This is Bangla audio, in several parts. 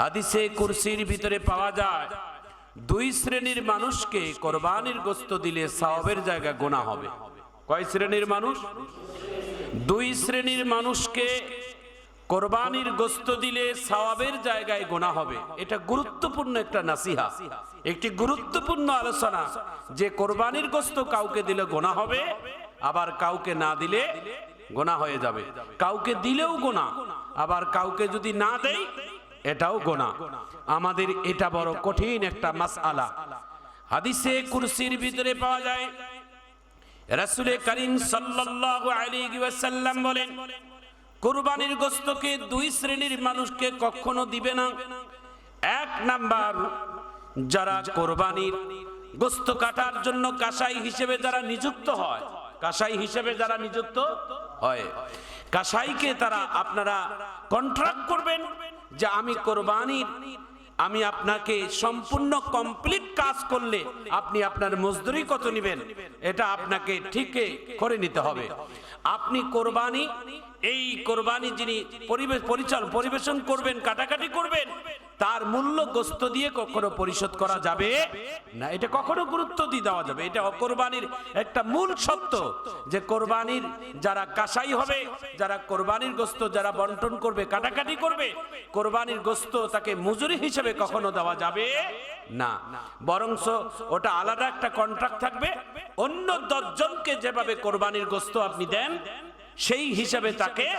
হাদিসে কুরসির ভিতরে পাওয়া যায়, দুই শ্রেণির মানুষকে কোরবানির গোস্ত দিলে সাওয়াবের জায়গা গোনা হবে। কয় শ্রেণির মানুষ? দুই শ্রেণির মানুষকে কোরবানির গোস্ত দিলে সাওয়াবের জায়গায় গোনা হবে। এটা গুরুত্বপূর্ণ একটা নাসিহা। একটি গুরুত্বপূর্ণ আলোচনা যে কোরবানির গোস্ত কাউকে দিলে গোনা হবে, আবার কাউকে না দিলে গোনা হয়ে যাবে। কাউকে দিলেও গোনা, আবার কাউকে যদি না দেয় এটাও গোনা। আমাদের এটা বড় কঠিন একটা মাস আলা হাদিসে কুরসির ভিতরে পাওয়া যায়, রাসূলে করিম সাল্লাল্লাহু আলাইহি ওয়াসাল্লাম বলেন, কুরবানির গোস্তকে দুই শ্রেণির মানুষকে কখনো দিবে না। এক নাম্বার, যারা কোরবানির গোস্ত কাটার জন্য কাসাই হিসেবে যারা নিযুক্ত হয়, কাসাই হিসেবে যারা নিযুক্ত হয়, কাসাইকে তারা আপনারা কন্ট্রাক্ট করবেন। যে আমি কোরবানির, আমি আপনাকে সম্পূর্ণ কমপ্লিট কাজ করলে আপনি আপনার মজদুরি কত নেবেন? এটা আপনাকে ঠিক করে নিতে হবে। আপনি কোরবানি এই কোরবানি যিনি পরিবেশ, পরিচাল, পরিবেশন করবেন, কাটাকাটি করবেন, তার মূল্য গোস্ত দিয়ে কখনো পরিশোধ করা যাবে না। এটা কখনো গুরুত্ব দিয়ে দেওয়া যাবে। এটা কোরবানির একটা মূল সত্য যে কোরবানির যারা কাসাই হবে, যারা কোরবানির গোস্ত যারা বন্টন করবে, কাটাকাটি করবে, কোরবানির গোস্ত তাকে মজুরি হিসেবে কখনো দেওয়া যাবে না। বরংস ওটা আলাদা একটা কন্ট্রাক্ট থাকবে। অন্য দশজনকে যেভাবে কোরবানির গোস্ত আপনি দেন সেই হিসাবে তাকে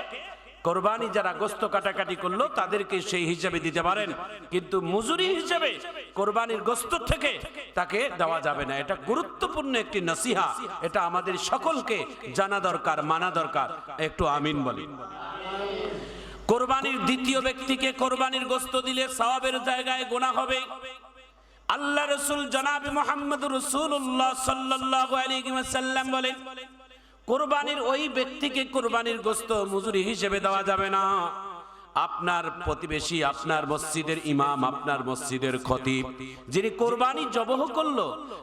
কোরবানি যারা গোস্ত কাটাকাটি করল, তাদেরকে সেই হিসাবে দিতে পারেন। কিন্তু মজুরি হিসাবে কোরবানির গোস্ত থেকে তাকে দেওয়া যাবে না। এটা গুরুত্বপূর্ণ একটি নসিহা। এটা আমাদের সকলকে জানা দরকার, মানা দরকার। একটু আমিন বলি। কোরবানির দ্বিতীয় ব্যক্তিকে কোরবানির গোস্ত দিলে সওয়াবের জায়গায় গোনা হবে। আল্লাহ রসুল জনাব মোহাম্মদ রসুল্লাহ সাল্লাহ আলাইসাল্লাম বলেন কোরবানির ওই ব্যক্তিকে কোরবানির গোস্ত মজুরি হিসেবে দেওয়া যাবে না। আপনার প্রতিবেশী, আপনার মসজিদের ইমাম, আপনার মসজিদের খতিব, যিনি কোরবানি জবহ করল,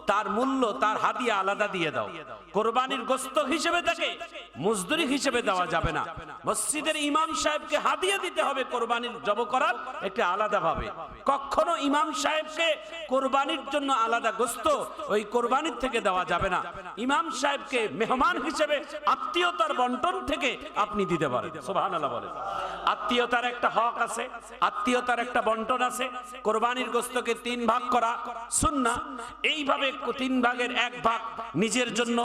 তার মূল্য, তার হাদিয়া আলাদা দিয়ে দাও। কোরবানির গোস্ত হিসেবে তাকে মজদুরি হিসেবে দেওয়া যাবে না। মসজিদের ইমাম সাহেবকে হাদিয়া দিতে হবে কোরবানির জব করার একটা আলাদা ভাবে। কখনো ইমাম সাহেবকে কোরবানির জন্য আলাদা গোস্ত ওই কোরবানির থেকে দেওয়া যাবে না। ইমাম সাহেবকে মেহমান হিসেবে আত্মীয়তার বন্টন থেকে আপনি দিতে পারেন। বলেন। আত্মীয়তার একটা হক আছে, আত্মীয়তার একটা বন্টন আছে, কোরবানির গোস্তকে তিন ভাগ করা সুন্না এইভাবে তিন ভাগের এক ভাগ নিজের জন্য,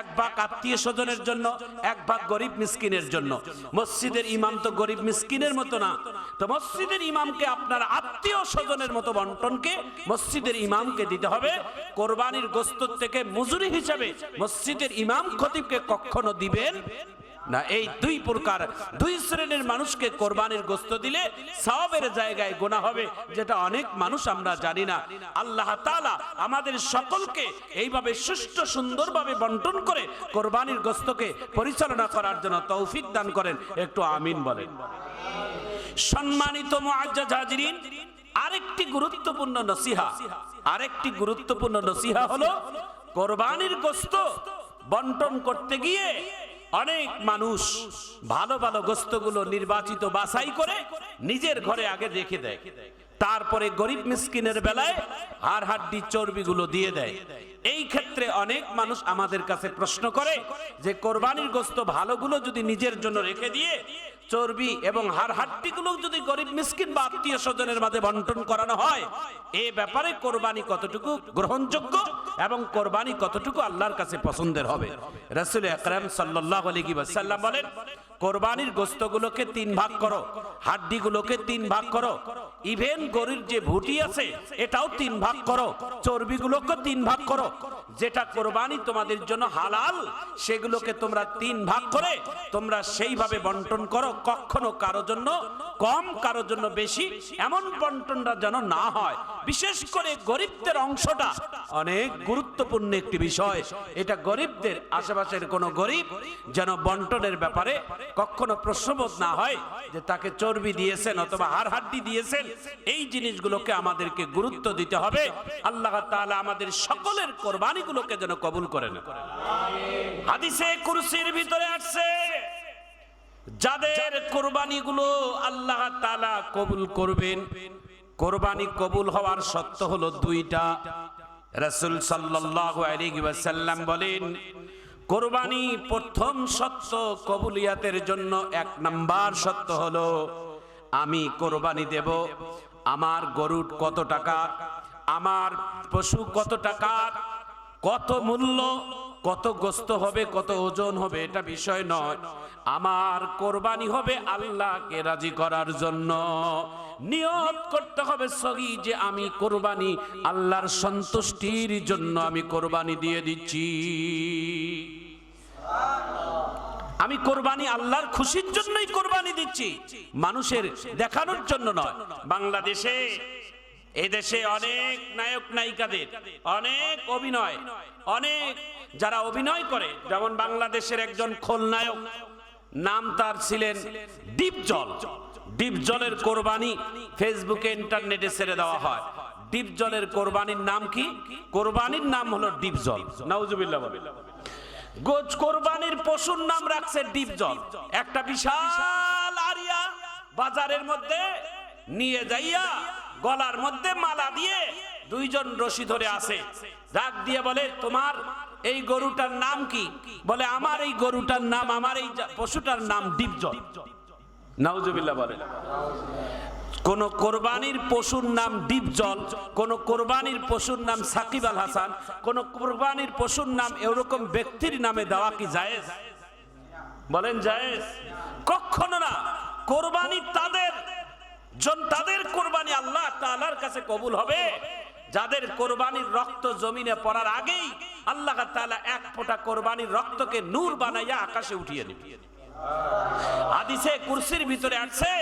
এক ভাগ আত্মীয় স্বজনের জন্য, এক ভাগ গরিব মিসকিনের জন্য। মসজিদের ইমাম তো গরিব মিসকিনের মতো না। তো মসজিদের ইমামকে আপনার আত্মীয় স্বজনের মতো বন্টনকে মসজিদের ইমামকে দিতে হবে। কোরবানির গোস্ত থেকে মজুরি হিসাবে মসজিদের ইমাম খতিবকে কখনো দিবেন না, এই দুই প্রকার, দুই শ্রেণির মানুষকে কোরবানির গোস্ত দিলে সওয়াবের জায়গায় গোনা হবে, যেটা অনেক মানুষ আমরা জানি না। আল্লাহ তালা আমাদের সকলকে এইভাবে সুষ্ঠু, সুন্দরভাবে বন্টন করে কোরবানির গোস্তকে পরিচালনা করার জন্য তৌফিক দান করেন। একটু আমিন বলেন। সম্মানিত হাজিরিন আরেকটি গুরুত্বপূর্ণ নসিহা, আরেকটি গুরুত্বপূর্ণ নসিহা হলো কোরবানির গোস্ত বন্টন করতে গিয়ে অনেক মানুষ ভালো ভালো গোস্তগুলো নির্বাচিত বাছাই করে নিজের ঘরে আগে রেখে দেয়। তারপরে গরিব মিসকিনের বেলায় হাড় হাড্ডি চর্বিগুলো দিয়ে দেয়। এই ক্ষেত্রে অনেক মানুষ আমাদের কাছে প্রশ্ন করে যে, কোরবানির গোস্ত ভালোগুলো যদি নিজের জন্য রেখে দিয়ে চর্বি এবং হাড় যদি গরিব মিসকিন বা আত্মীয় স্বজনের মাঝে বন্টন করানো হয়, এ ব্যাপারে কোরবানি কতটুকু গ্রহণযোগ্য এবং কোরবানি কতটুকু আল্লাহর কাছে পছন্দের হবে? রাসূল আকরাম সাল্লাল্লাহু আলাইহি বলেন কোরবানির গোস্তগুলোকে তিন ভাগ করো, হাড্ডিগুলোকে তিন ভাগ করো। ইভেন গরির যে ভুটি আছে, এটাও তিন ভাগ করো, চর্বিগুলোকে তিন ভাগ করো। যেটা কোরবানি তোমাদের জন্য হালাল, সেগুলোকে তোমরা তিন ভাগ করে, তোমরা সেইভাবে বন্টন করো, কখনো কারও জন্য কম, কারও জন্য বেশি, এমন বন্টনটা যেন না হয়। বিশেষ করে গরিবদের অংশটা অনেক গুরুত্বপূর্ণ একটি বিষয়। এটা গরিবদের, আশেপাশের কোনো গরিব যেন বন্টনের ব্যাপারে কখনো প্রশ্নবোধ না হয় যে তাকে চর্বি দিয়েছেন অথবা হাড় হাড্ডি দিয়েছেন। এই জিনিসগুলোকে আমাদেরকে গুরুত্ব দিতে হবে। আল্লাহ তাআলা আমাদের সকলের কোরবানিগুলোকে যেন কবুল করেন হাদিসে কুরসির ভিতরে আসছে, যাদের কোরবানিগুলো আল্লাহ তাআলা কবুল করবেন, কোরবানি কবুল হওয়ার সত্য হলো দুইটা। রাসূল সাল্লাল্লাহু আলাইহি বলেন কোরবানি প্রথম সত্য কবুলিয়াতের জন্য এক নাম্বার সত্য হলো, আমি কোরবানি দেব, আমার গরুর কত টাকা, আমার পশু কত টাকা, কত মূল্য, কত গোস্ত হবে, কত ওজন হবে, এটা বিষয় নয়। আমার কোরবানি হবে আল্লাহকে রাজি করার জন্য। নিয়ত করতে হবে সগি যে আমি কোরবানি আল্লাহর সন্তুষ্টির জন্য আমি কোরবানি দিয়ে দিচ্ছি। আমি কোরবানি আল্লাহর খুশির জন্যই কোরবানি দিচ্ছি। মানুষের দেখানোর জন্য নয়। বাংলাদেশে, এদেশে অনেক নায়ক নায়িকাদের, অনেক অভিনয়, অনেক যারা অভিনয় করে। যেমন বাংলাদেশের একজন খলনায়ক নাম তার ছিলেন ডিপজল ডিপজলের কোরবানি ফেসবুকে, ইন্টারনেটে ছেড়ে দেওয়া হয়। ডিপজলের কোরবানির নাম কি? কোরবানির নাম হলো ডিপজল নাউজুবিল্লাহ বলে গোজ কোরবানির পশুর নাম রাখছে ডিপজল একটা বিশাল আরিয়া বাজারের মধ্যে নিয়ে যাইয়া গলার মধ্যে মালা দিয়ে দুইজন রশি ধরে আসে ডাক দিয়ে বলে, তোমার এই গরুটার নাম কি? বলে, আমার এই গরুটার নাম, আমার এই পশুটার নাম ডিপ ডিপজল নাউজুবিল্লাহ বলে। কোন কোরবানির পশুর নাম ডিপজল, কোন কোরবানির পশুর নাম সাকিব আল হাসান, কোন কোরবানির পশুর নাম এরকম ব্যক্তির নামে দেওয়া কি জায়েজ? বলেন জায়েজ। কখনো না। কোরবানি তাদের, জন তাদের কোরবানি আল্লাহ তাআলার কাছে কবুল হবে। যাদের কোরবানির রক্ত জমিনে পড়ার আগেই আল্লাহ তাআলা এক ফোঁটা কোরবানির রক্তকে নূর বানাইয়া আকাশে উঠিয়ে দিবে। হাদিসে কুরসির ভিতরে আছে,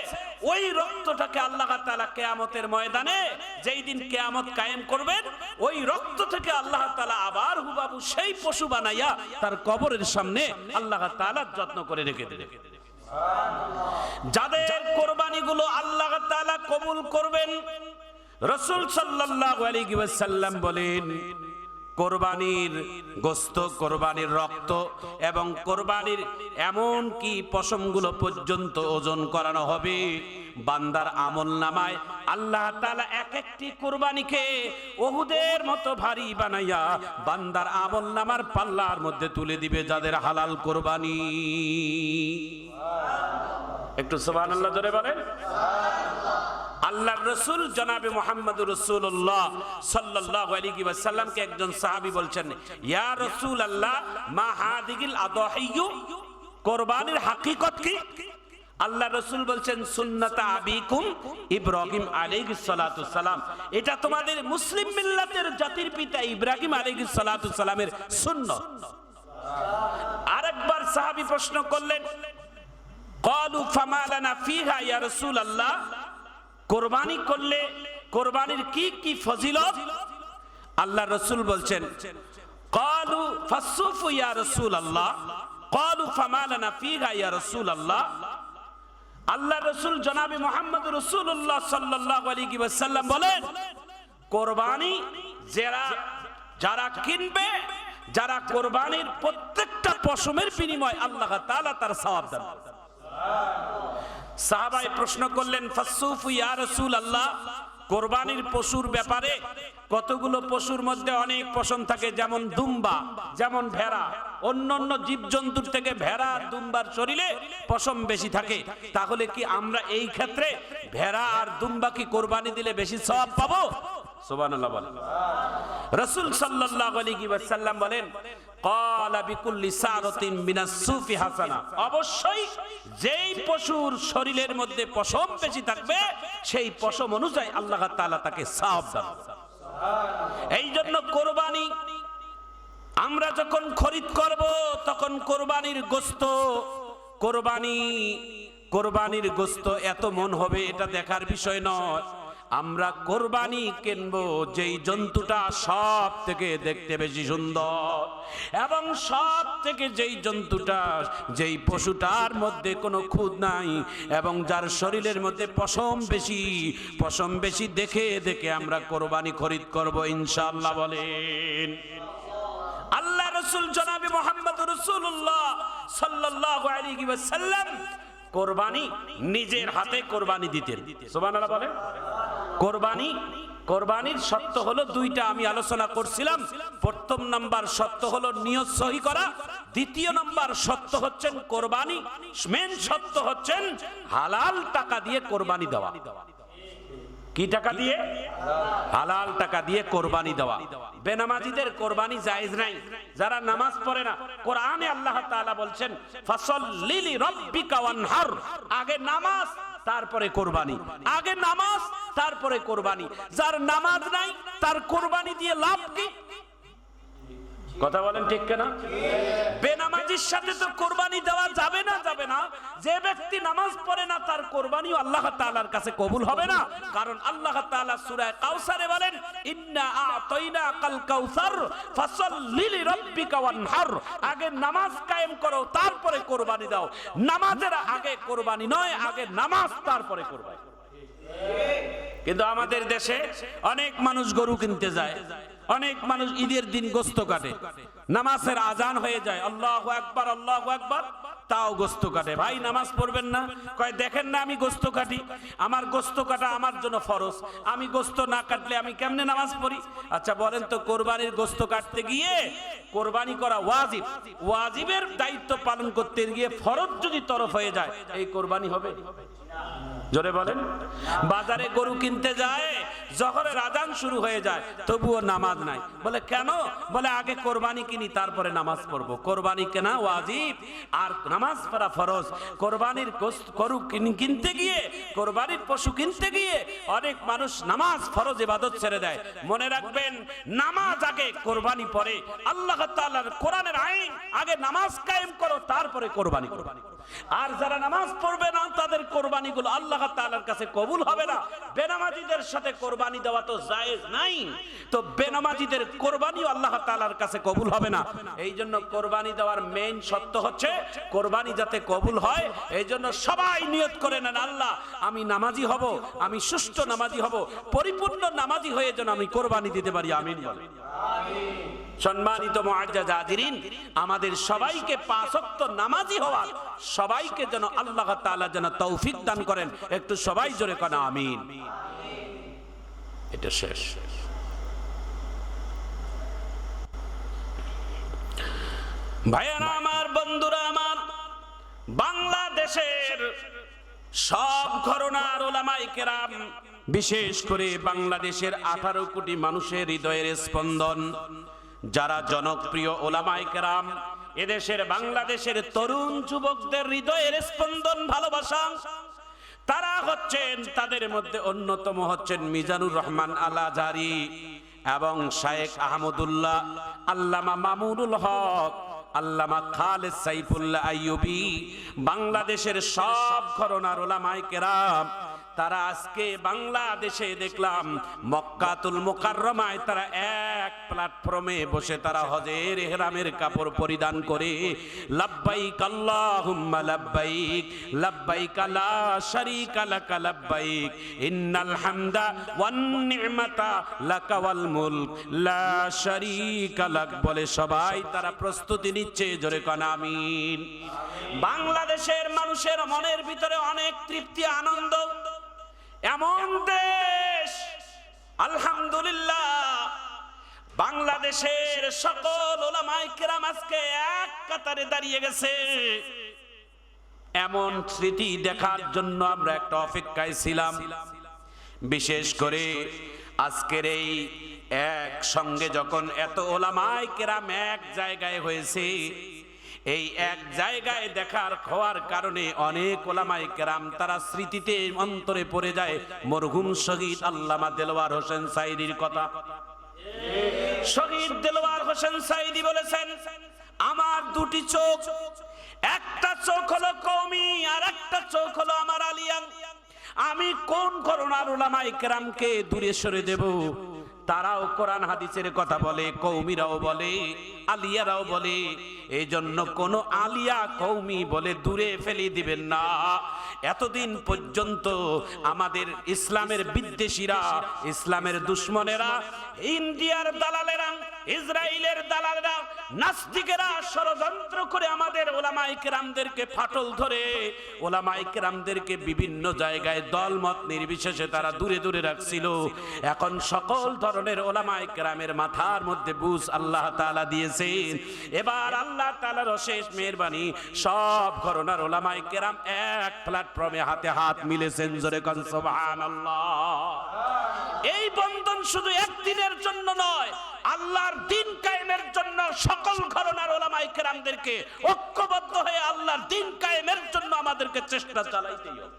ওই রক্তটাকে আল্লাহ তাআলা কেয়ামতের ময়দানে যেই দিন কিয়ামত কায়েম করবেন, ওই রক্ত থেকে আল্লাহ তাআলা আবার হুবাবু সেই পশু বানাইয়া তার কবরের সামনে আল্লাহ তাআলা যত্ন করে রেখে দেবে। যাদের কোরবানিগুলো আল্লাহ তাআলা কবুল করবেন, রসুল সাল্লাল্লাহু আলাইহি বলেন কোরবানির গোস্ত, কোরবানির রক্ত এবং কোরবানির এমন কি পশমগুলো পর্যন্ত ওজন করানো হবে? বান্দার আমল নামায় আল্লাহ তাআলা এক একটি কোরবানিকে ওহুদের মতো ভারী বানাইয়া বান্দার আমল নামার পাল্লার মধ্যে তুলে দিবে যাদের হালাল কোরবানি। একটু সুবহানাল্লাহ জোরে বলেন। আল্লাহর রসুল জনাবে মোহাম্মদ রসুল্লাহ সাল্লাল্লাহু আলাইহি ওয়াসাল্লামকে একজন সাহাবী বলছেন ইয়া রাসূল আল্লাহ মা হাদিগিল আদাহিয়ু কোরবানির হাকিকত কি আল্লাহ রসুল বলছেন সুন্নাতা আবিকুম ইব্রাহিম আলাইহিস সালাতু সালাম এটা তোমাদের মুসলিম মিল্লাতের জাতির পিতা ইব্রাহিম আলাইহিস সালাতু সালামের সুন্নাত আরেকবার সাহাবী প্রশ্ন করলেন قالوا فما لنا فيها يا رسول الله কোরবানি করলে কোরবানির কি কি ফজিল আল্লাহ রসুল বলছেন রসুল আল্লাহ রসুল আল্লাহ আল্লাহ রসুল মোহাম্মদ রসুল্লাহ বলেন যারা কিনবে, যারা কোরবানির প্রত্যেকটা পশমের বিনিময় আল্লাহ তার সওয়াব সাহাবাই প্রশ্ন করলেন ফাসুফ ইয়া রাসূল আল্লাহ কোরবানির পশুর ব্যাপারে কতগুলো পশুর মধ্যে অনেক পশম থাকে? যেমন দুম্বা, যেমন ভেড়া। অন্য অন্য জীবজন্তুর থেকে ভেড়া দুম্বার শরীরে পশম বেশি থাকে। তাহলে কি আমরা এই ক্ষেত্রে ভেড়া আর দুম্বা কি কোরবানি দিলে বেশি সওয়াব পাবো? বলেন। রাসূল আলাইহি ওয়াসাল্লাম বলেন অবশ্যই যেই পশুর শরীরের মধ্যে পশম বেশি থাকবে, সেই পশম অনুযায়ী আল্লাহ তাআলা তাকে দান এই জন্য কোরবানি আমরা যখন খরিদ করব, তখন কোরবানির গোস্ত, কোরবানি, কোরবানির গোস্ত এত মন হবে, এটা দেখার বিষয় নয়। আমরা কোরবানি কিনবো, যেই জন্তুটা সব থেকে দেখতে বেশি সুন্দর। এবং সব থেকে যেই জন্তুটা, যেই পশুটার মধ্যে কোনো খুদ নাই, এবং যার শরীরের মধ্যে পশম বেশি পশম বেশি দেখে দেখে আমরা কোরবানি খরিদ করব ইনশাল্লাহ বলেন। আল্লাহ রসুল জনাবি মোহাম্মদ রসুল্লাহ সাল্লাল্লাহু আলাইহি ওয়াসাল্লাম কোরবানি নিজের হাতে কোরবানি দিতেন। সুবহানাল্লাহ বলেন। কোরবানি, কোরবানির সত্য হলো দুইটা আমি আলোচনা করছিলাম। প্রথম নাম্বার সত্য হলো নিয়ত সহি করা, দ্বিতীয় নাম্বার সত্য হচ্ছেন কোরবানি মেন সত্য হচ্ছেন হালাল টাকা দিয়ে কোরবানি দেওয়া। কি টাকা দিয়ে? হালাল টাকা দিয়ে কোরবানি দেওয়া। বেনামাজিদের কোরবানি জায়েজ নাই, যারা নামাজ পড়ে না। কোরআনে আল্লাহ তাআলা বলছেন, ফাসাল্লি লিরাব্বিকা ওয়ানহার। আগে নামাজ তারপরে কোরবানি। আগে নামাজ তারপরে কোরবানি। যার নামাজ নাই তার কোরবানি দিয়ে লাভ কি? কথা বলেন ঠিক কেনা? বেনামাজির সাথে তো কোরবানি দেওয়া যাবে না যাবে না। যে ব্যক্তি নামাজ পড়ে না, তার কোরবানিও আল্লাহ তাআলার কাছে কবুল হবে না। কারণ আল্লাহ তাআলা সূরা কাউসারে বলেন, ইন্না আতাইনা কাল কাউসার ফাসাল্লি লিরাব্বিকা ওয়ানহার। আগে নামাজ কায়েম করো, তারপরে কোরবানি দাও। নামাজের আগে কোরবানি নয়, আগে নামাজ, তারপরে কোরবানি। কিন্তু আমাদের দেশে অনেক মানুষ গরু কিনতে যায়। অনেক মানুষ ঈদের দিন গোস্ত কাটে। নামাজের আজান হয়ে যায়। আল্লাহ একবার আল্লাহ একবার তাও গোস্ত কাটে। ভাই, নামাজ পড়বেন না? কয়, দেখেন না আমি গোস্ত কাটি? আমার গোস্ত কাটা আমার জন্য ফরজ। আমি গোস্ত না কাটলে আমি কেমনে নামাজ পড়ি? আচ্ছা বলেন তো, কোরবানির গোস্ত কাটতে গিয়ে কোরবানি করা ওয়াজিব। ওয়াজিবের দায়িত্ব পালন করতে গিয়ে ফরজ যদি তরফ হয়ে যায়, এই কোরবানি হবে? জোরে বলেন। বাজারে গরু কিনতে যায়, জহরের আজান শুরু হয়ে যায়, তবুও নামাজ নাই। বলে, কেন? বলে, আগে কোরবানি কিনি, তারপরে নামাজ পড়ব। কোরবানি কেনা ওয়াজিব, আর নামাজ পড়া ফরজ। কোরবানির গরু কিনতে গিয়ে, কোরবানির পশু কিনতে গিয়ে, অনেক মানুষ নামাজ ফরজ ইবাদত ছেড়ে দেয়। মনে রাখবেন, নামাজ আগে কোরবানি পরে। আল্লাহ তাআলার কোরআনের আইন, আগে নামাজ কায়েম করো, তারপরে কোরবানি করো। আর যারা নামাজ পড়বে না, তাদের কোরবানিগুলো আল্লাহ তাআলার কাছে কবুল হবে না। বেনামাজিদের সাথে কোরবানি দেওয়া তো জায়েজ নাই। তো বেনামাজিদের কোরবানিও আল্লাহ তাআলার কাছে কবুল হবে না। এই জন্য কোরবানি দেওয়ার মেইন সত্য হচ্ছে, কোরবানি যাতে কবুল হয় এই জন্য সবাই নিয়ত করে নেন, আল্লাহ, আমি নামাজি হব, আমি সুষ্ঠু নামাজি হব, পরিপূর্ণ নামাজি হয়ে যেন আমি কোরবানি দিতে পারি। আমিন বলে সম্মানিত আমাদের সবাইকে পাঁচক্ত নামাজি হওয়ার সবাইকে যেন আল্লাহ তাআলা যেন তৌফিক দান করেন, একটু সবাই জোরে কেন, আমিন। এটা শেষ। ভাইয়ারা আমার, বন্ধুরা আমার, বাংলাদেশের সব ঘরনার ওলামাই বিশেষ করে বাংলাদেশের আঠারো কোটি মানুষের হৃদয়ের স্পন্দন যারা জনপ্রিয় ওলামাই কেরাম, এদেশের বাংলাদেশের তরুণ যুবকদের হৃদয়ের স্পন্দন, ভালোবাসা, তারা হচ্ছেন, তাদের মধ্যে অন্যতম হচ্ছেন মিজানুর রহমান আলা জারি এবং শায়েখ আহমদুল্লাহ, আল্লামা মামুনুল হক, আল্লামা খালেদ সাইফুল্লাহ আইয়ুবি, বাংলাদেশের সব ঘরনার ওলামায়ে কেরাম তারা আজকে বাংলাদেশে দেখলাম মক্কাতুল মুকাররমায় তারা এক প্ল্যাটফর্মে বসে তারা হজের ইহরামের কাপড় পরিধান করে। লাব্বাইক আল্লাহুম্মা লাব্বাইক লাব্বাইক লা শারীকা লাকা লাব্বাইক, ইন্নাল হামদা ওয়ান নি'মাতা লাকা ওয়াল মুলক, লা শারীকা লাক বলে সবাই তারা প্রস্তুতি নিচ্ছে, জোরে কান আমিন। বাংলাদেশের মানুষের মনের ভিতরে অনেক তৃপ্তি, আনন্দ এমন দেশ, আলহামদুলিল্লাহ, বাংলাদেশের সকল ওলামাই কেরাম আজকে এক কাতারে দাঁড়িয়ে গেছে। এমন স্মৃতি দেখার জন্য আমরা একটা অপেক্ষায় ছিলাম। বিশেষ করে আজকের এই এক সঙ্গে যখন এত ওলামাই কেরাম এক জায়গায় হয়েছে এই এক জায়গায় দেখার হওয়ার কারণে অনেক ওলামাই কেরাম তারা স্মৃতিতে অন্তরে পড়ে যায়। মরহুম শহীদ আল্লামা দেলোয়ার হোসেন সাইদির কথা। শহীদ দেলোয়ার হোসেন সাইদি বলেছেন, আমার দুটি চোখ, একটা চোখ হলো কৌমি আর একটা চোখ হলো আমার আলিয়ান আমি কোন করোনার উলামাই কেরামকে দূরে সরে দেব? তারাও কোরআন হাদিসের কথা বলে কৌমিরাও বলে আলিয়ারাও বলে এই জন্য কোন আলিয়া কৌমি বলে দূরে ফেলে দিবেন না। এতদিন পর্যন্ত আমাদের ইসলামের বিদ্বেষীরা, ইসলামের দুশ্মনেরা, ইন্ডিয়ার দালালেরা, ইসরায়েলের দালালেরা, নাস্তিকেরা ষড়যন্ত্র করে আমাদের ওলামাই কেরামদেরকে ফাটল ধরে ওলামাই কেরামদেরকে বিভিন্ন জায়গায় দলমত নির্বিশেষে তারা দূরে দূরে রাখছিল। এখন সকল ধরনের ওলামাই কেরামের মাথার মধ্যে বুঝ আল্লাহ তাআলা দিয়েছেন এবার আল্লাহ তাআলার অশেষ মেহেরবানি, সব ঘরনার ওলামাই কেরাম এক প্ল্যাটফর্মে হাতে হাত মিলেছেন জোরে এই বন্ধন শুধু একদিনের জন্য নয়, আল্লাহর দিন কায়েমের জন্য সকল ঘরনার ওলামাই কেরামদেরকে ঐক্যবদ্ধ হয়ে আল্লাহর দিন কায়েমের জন্য আমাদেরকে চেষ্টা চালাইতেই হবে।